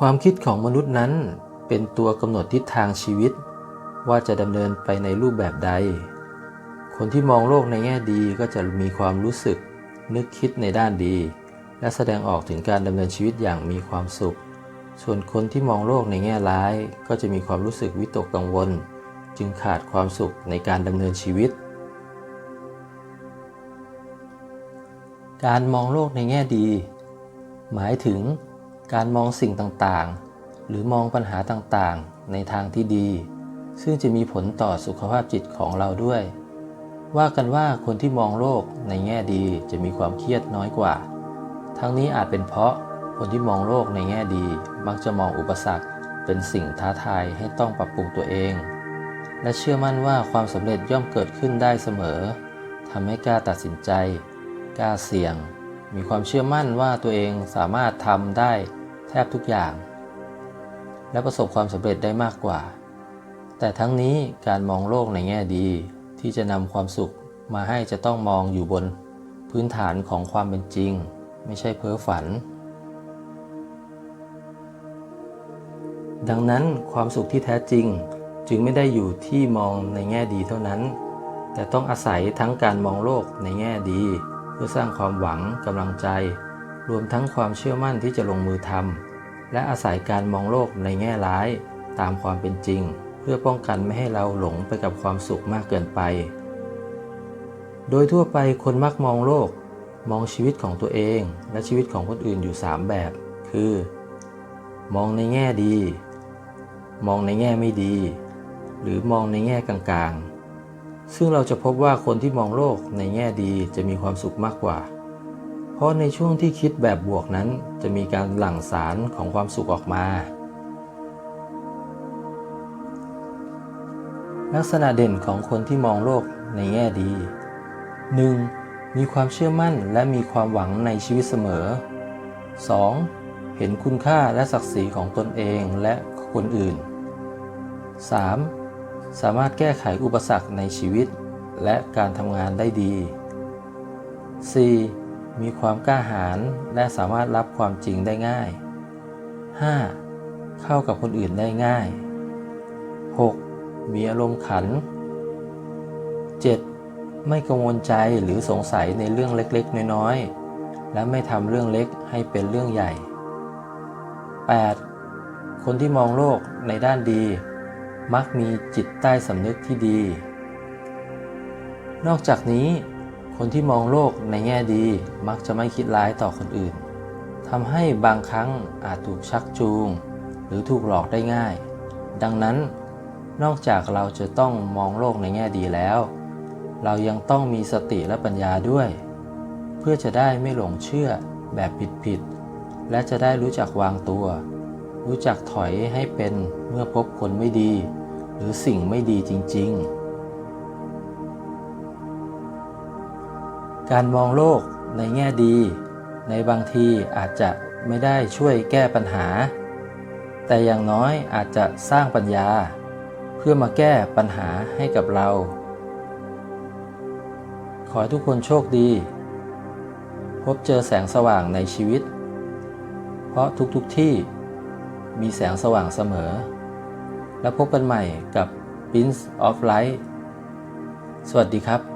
ความคิดของมนุษย์นั้นเป็นตัวกำหนดทิศทางชีวิต ว่าจะดำเนินไปในรูปแบบใด คนที่มองโลกในแง่ดีก็จะมีความรู้สึก นึกคิดในด้านดี และแสดงออกถึงการดำเนินชีวิตอย่างมีความสุข ส่วนคนที่มองโลกในแง่ร้าย ก็จะมีความรู้สึกวิตกกังวล จึงขาดความสุขในการดำเนินชีวิต การมองโลกในแง่ดี หมายถึง การมองสิ่งต่างๆ หรือมองปัญหาต่างๆ ในทางที่ดี ซึ่งจะมีผลต่อสุขภาพจิตของเราด้วย ว่ากันว่าคนที่มองโลกในแง่ดีจะมีความเครียดน้อยกว่า ทั้งนี้อาจเป็นเพราะคนที่มองโลกในแง่ดี มักจะมองอุปสรรค เป็นสิ่งท้าทายให้ต้องปรับปรุงตัวเอง และเชื่อมั่นว่าความสำเร็จย่อมเกิดขึ้นได้เสมอทำให้กล้าตัดสินใจ กล้าเสี่ยง มีความเชื่อมั่นว่าตัวเองสามารถทำได้ บทุกอย่าง และประสบความสำเร็จได้มากกว่า แต่ทั้งนี้การมองโลกในแง่ดี ที่จะนำความสุขมาให้จะต้องมองอยู่บนพื้นฐานของความเป็นจริง ไม่ใช่เพ้อฝัน ดังนั้นความสุขที่แท้จริงจึงไม่ได้อยู่ที่มองในแง่ดีเท่านั้น แต่ต้องอาศัยทั้งการมองโลกในแง่ดี เพื่อสร้างความหวังกำลังใจ รวมทั้งความเชื่อมั่นที่จะลงมือทำ และอาศัยการมองโลกในแง่ร้ายตามความเป็นจริง เพื่อป้องกันไม่ให้เราหลงไปกับความสุขมากเกินไป โดยทั่วไปคนมักมองโลก มองชีวิตของตัวเองและชีวิตของคนอื่นอยู่ 3 แบบ คือ มองในแง่ดี มองในแง่ไม่ดี หรือมองในแง่กลางๆ ซึ่งเราจะพบว่าคนที่มองโลกในแง่ดีจะมีความสุขมากกว่า เพราะในช่วงที่คิดแบบบวกนั้นจะมีการหลั่งสารของความสุขออกมา ลักษณะเด่นของคนที่มองโลกในแง่ดี 1. มีความเชื่อมั่นและมีความหวังในชีวิตเสมอ 2. เห็นคุณค่าและศักดิ์ศรีของตนเองและคนอื่น 3. สามารถแก้ไขอุปสรรคในชีวิต และการทำงานได้ดี 4. มีความกล้าหาญและสามารถรับความจริงได้ง่าย 5. เข้ากับคนอื่นได้ง่าย 6. มีอารมณ์ขัน 7. ไม่กังวลใจหรือสงสัยในเรื่องเล็กๆ น้อยๆ และไม่ทำเรื่องเล็กให้เป็นเรื่องใหญ่ 8. คนที่มองโลกในด้านดี มักมีจิตใต้สำนึกที่ดี นอกจากนี้ คนที่มองโลกในแง่ดีมักจะไม่คิดร้ายต่อคนอื่นทำให้บางครั้งอาจถูกชักจูง หรือถูกหลอกได้ง่าย ดังนั้นนอกจากเราจะต้องมองโลกในแง่ดีแล้ว เรายังต้องมีสติและปัญญาด้วย เพื่อจะได้ไม่หลงเชื่อแบบผิดๆและจะได้รู้จักวางตัว รู้จักถอยให้เป็นเมื่อพบคนไม่ดี หรือสิ่งไม่ดีจริง ๆ การมองโลกในแง่ดี ในบางทีอาจจะไม่ได้ช่วยแก้ปัญหา แต่อย่างน้อยอาจจะสร้างปัญญา เพื่อมาแก้ปัญหาให้กับเรา ขอให้ทุกคนโชคดี พบเจอแสงสว่างในชีวิต เพราะทุกๆทที่มีแสงสว่างเสมอ แล้วพบกันใหม่กับ Prince of Light สวัสดีครับ